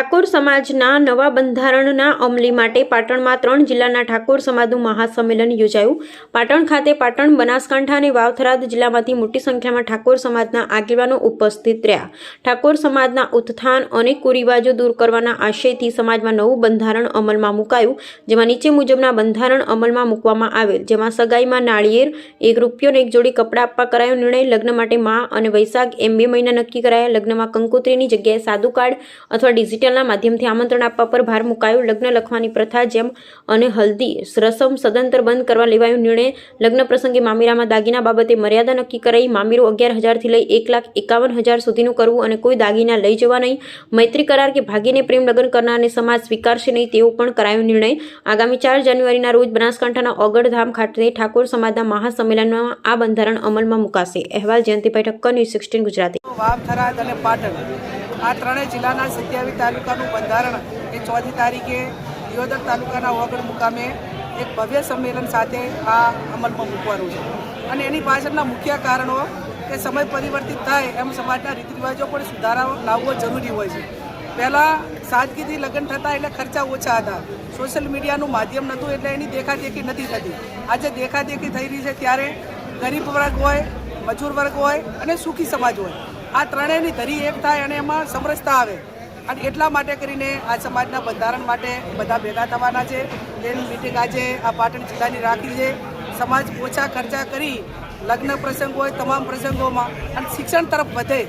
ઠાકોર સમાજના નવા બંધારણના અમલી માટે પાટણમાં ત્રણ જિલ્લાના ઠાકોર સમાજનું મહાસંમેલન યોજાયું. પાટણ ખાતે પાટણ બનાસકાંઠા અને વાવથરાદ જિલ્લામાંથી મોટી સંખ્યામાં ઠાકોર સમાજના આગેવાનો ઉપસ્થિત રહ્યા. ઠાકોર સમાજના ઉત્થાન અને કુરિવાજો દૂર કરવાના આશયથી સમાજમાં નવું બંધારણ અમલમાં મુકાયું, જેમાં નીચે મુજબના બંધારણ અમલમાં મૂકવામાં આવેલ, જેમાં સગાઈમાં નાળિયેર, એક રૂપિયો અને એક જોડી કપડાં આપવા કરાયો નિર્ણય, લગ્ન માટે મા અને વૈશાખ એમ બે મહિના નક્કી કરાયા, લગ્નમાં કંકોત્રીની જગ્યાએ સાદું કાર્ડ અથવા ડિજિટલના માધ્યમથી આમંત્રણ આપવા પર ભાર મુકાયો. લગ્ન લખવાની પ્રથા જેમ અને હલ્દી રસમ સદંતર બંધ કરવા લેવાયો નિર્ણય. લગ્ન પ્રસંગે મામીરામાં દાગીના બાબતે મર્યાદા નક્કી કરાઈ. મામીરું અગિયાર હજારથી લઈ એક લાખ એકાવન હજાર સુધીનું કરવું અને કોઈ દાગીના લઈ જવા નહીં. મૈત્રી કરાર કે ભાગીને પ્રેમ લગ્ન કરનારને સમાજ સ્વીકારશે નહીં તેવો પણ કરાયો નિર્ણય. આગામી ચાર જાન્યુઆરીના રોજ બનાસકાંઠાના ઓગળધામ ખાતે ઠાકોર સમાજના મહાસંમેલનમાં આ બંધારણ અમલમાં મુકાશે. અહેવાલ જયંતિભાઈ ઠક્કર, ન્યૂઝ સિક્સટીન ગુજરાતી. વાવ થરાદ અને પાટણ. આ ત્રણેય જિલ્લાના સત્યાવીસ તાલુકાનું બંધારણ એ ચોથી તારીખે દિયોદર તાલુકાના વગડ મુકામે એક ભવ્ય સંમેલન સાથે આ અમલમાં મૂકવાનું છે. અને એની પાછળના મુખ્ય કારણો કે સમય પરિવર્તિત થાય એમ સમાજના રીત રિવાજો પણ સુધારા લાવવો જરૂરી હોય છે. પહેલાં સાદગીથી લગ્ન થતા એટલે ખર્ચા ઓછા હતા. સોશિયલ મીડિયાનું માધ્યમ નહોતું એટલે એની દેખાદેખી નથી થતી. આજે દેખાદેખી થઈ રહી છે ત્યારે ગરીબ વર્ગ હોય, મજૂર વર્ગ હોય અને સુખી સમાજ હોય. આ ત્રણેયની ધરી એક થાય અને એમાં સમરસતા આવે. અને એટલા માટે કરીને આ સમાજના બંધારણ માટે બધા ભેગા થવાના છે. તેની મિટિંગ આજે આ પાટણ જિલ્લાની રાખી છે. સમાજ ઓછા ખર્ચા કરી લગ્ન પ્રસંગ હોય, તમામ પ્રસંગોમાં અને શિક્ષણ તરફ વધે.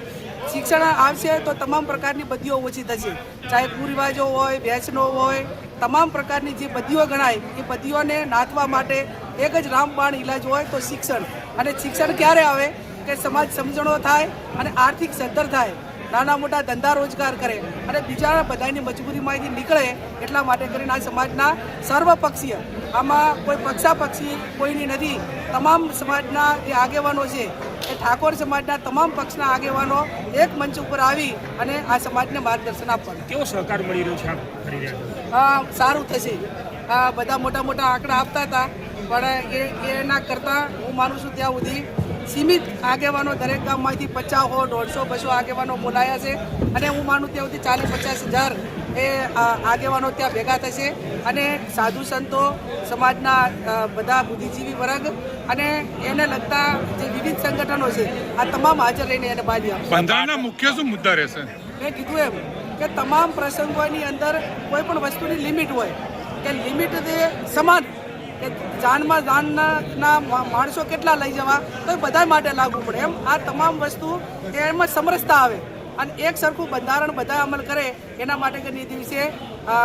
શિક્ષણ આવશે તો તમામ પ્રકારની બદીઓ ઓછી થશે. ચાહે કુરિવાજો હોય વેચનો હોય, તમામ પ્રકારની જે બદીઓ ગણાય, એ બદીઓને નાથવા માટે એક જ રામબાણ ઇલાજ હોય તો શિક્ષણ. અને શિક્ષણ ક્યારે આવે? કે સમાજ સમજણો થાય અને આર્થિક સદ્ધર થાય. નાના મોટા ધંધા રોજગાર કરે અને બીજા બધાની મજબૂરીમાંથી નીકળે એટલા માટે કરીને આ સમાજના સર્વપક્ષીય આમાં કોઈ પક્ષાપક્ષી કોઈની નથી. તમામ સમાજના જે આગેવાનો છે એ ઠાકોર સમાજના તમામ પક્ષના આગેવાનો એક મંચ ઉપર આવી અને આ સમાજને માર્ગદર્શન આપવાનું. કેવો સહકાર મળી રહ્યો છે? હા સારું થશે. આ બધા મોટા મોટા આંકડા આપતા હતા. પણ એ એના કરતાં હું માનું છું ત્યાં સુધી સીમિત આગેવાનો દરેક ગામમાંથી પચાસ હો દોઢસો બસો આગેવાનો બોલાયા છે અને હું માનું ત્યાં સુધી ચાલીસ પચાસ હજાર એ આગેવાનો ત્યાં ભેગા થશે અને સાધુ સંતો સમાજના બધા બુદ્ધિજીવી વર્ગ અને એને લગતા જે વિવિધ સંગઠનો છે આ તમામ હાજર રહીને એને બાજી આપશે. મુખ્ય શું મુદ્દા રહેશે? મેં કીધું એમ કે તમામ પ્રસંગોની અંદર કોઈ પણ વસ્તુની લિમિટ હોય કે લિમિટ સમાન કે જાનમાં જાનના માણસો કેટલા લઈ જવા તો એ બધા માટે લાગુ પડે. એમ આ તમામ વસ્તુ એમાં સમરસતા આવે. અને એક સરખું બંધારણ બધા અમલ કરે એના માટે કે નીતિ અ,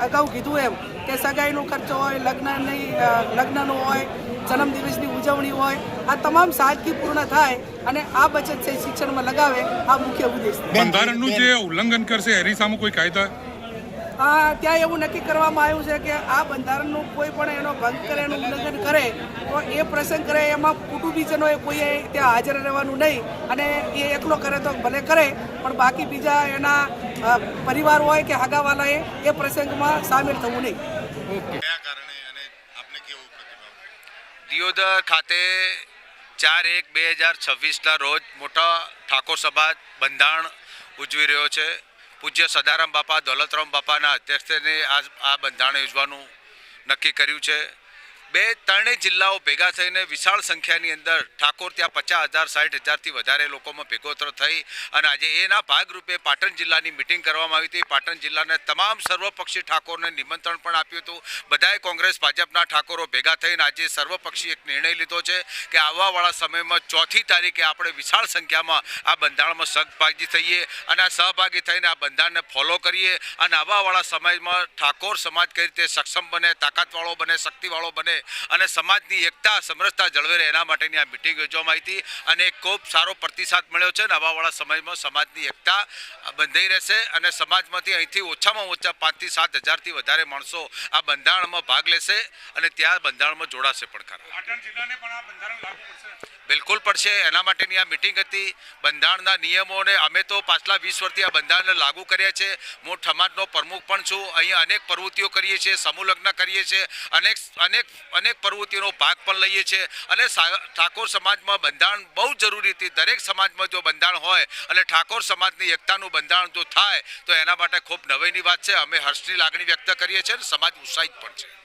અગાઉ કીધું એમ કે સગાઈનો ખર્ચો હોય લગ્નની લગ્નનો હોય જન્મદિવસની ઉજવણી હોય આ તમામ સાદગીપૂર્ણ થાય અને આ બચત છે શિક્ષણમાં લગાવે આ મુખ્ય ઉદ્દેશ. બંધારણનું જે ઉલ્લંઘન કરશે એની સામે કોઈ કાયદા ત્યાં એવું નક્કી કરવામાં આવ્યું છે કે આ બંધારણનું કોઈ પણ એનો ભંગ કરે એનું ઉલ્લંઘન કરે તો એ પ્રસંગ કરે એમાં કુટુંબીજનોએ કોઈએ ત્યાં હાજર રહેવાનું નહીં અને એ એકલો કરે તો ભલે કરે પણ બાકી બીજા એના પરિવાર હોય કે હગાવાલાએ એ પ્રસંગમાં સામેલ થવું નહીં. દિયોદર ખાતે ચાર એક બે હજાર છવ્વીસના રોજ મોટા ઠાકોર સમાજ બંધારણ ઉજવી રહ્યો છે. પૂજ્ય સદારામ બાપા દોલતરામ બાપાના અધ્યક્ષને આ આ બંધારણ યોજવાનું નક્કી કર્યું છે. બે ત્રણેય જિલ્લાઓ ભેગા થઈને વિશાળ સંખ્યાની અંદર ઠાકોર ત્યાં પચાસ હજાર સાઠ હજારથી વધારે લોકોમાં ભેગોતરો થઈ અને આજે એના ભાગરૂપે પાટણ જિલ્લાની મિટિંગ કરવામાં આવી હતી. પાટણ જિલ્લાના તમામ સર્વપક્ષી ઠાકોરને નિમંત્રણ પણ આપ્યું હતું. બધાએ કોંગ્રેસ, ભાજપના ઠાકોરો ભેગા થઈને આજે સર્વપક્ષી એક નિર્ણય લીધો છે કે આવવાવાળા સમયમાં ચોથી તારીખે આપણે વિશાળ સંખ્યામાં આ બંધારણમાં સહભાગી થઈએ અને આ સહભાગી થઈને આ બંધારણને ફોલો કરીએ અને આવવાવાળા સમયમાં ઠાકોર સમાજ કઈ રીતે સક્ષમ બને, તાકાતવાળો બને, શક્તિવાળો બને અને સમાજની એકતા સમરસતા જળવે રહે એના માટેની આ મિટિંગ યોજવામાં આવી હતી અને ખૂબ સારો પ્રતિસાદ મળ્યો છે. અને આવવાવાળા સમયમાં સમાજની એકતા બંધાઈ રહેશે અને સમાજમાંથી અહીંથી ઓછામાં ઓછા પાંચથી સાત હજારથી વધારે માણસો આ બંધારણમાં ભાગ લેશે અને ત્યાં બંધારણમાં જોડાશે પણ ખરા. બિલકુલ પડશે. એના માટેની આ મિટિંગ હતી. બંધારણના નિયમોને અમે તો પાછલા વીસ વર્ષથી આ બંધારણને લાગુ કર્યા છે. હું ઠમાટનો પ્રમુખ પણ છું. અહીંયા અનેક પ્રવૃત્તિઓ કરીએ છીએ સમૂહ લગ્ન કરીએ છીએ. અનેક અનેક અનેક પ્રવૃત્તિનો ભાગ પણ લઈએ છીએ. અને ઠાકોર સમાજમાં બંધારણ બહુ જરૂરી હતી. દરેક સમાજમાં જો બંધારણ હોય અને ઠાકોર સમાજની એકતાનું બંધારણ જો થાય, તો એના માટે ખૂબ નવાઈની વાત છે. અમે હર્ષની લાગણી વ્યક્ત કરીએ છીએ અને સમાજ ઉત્સાહિત પણ છે.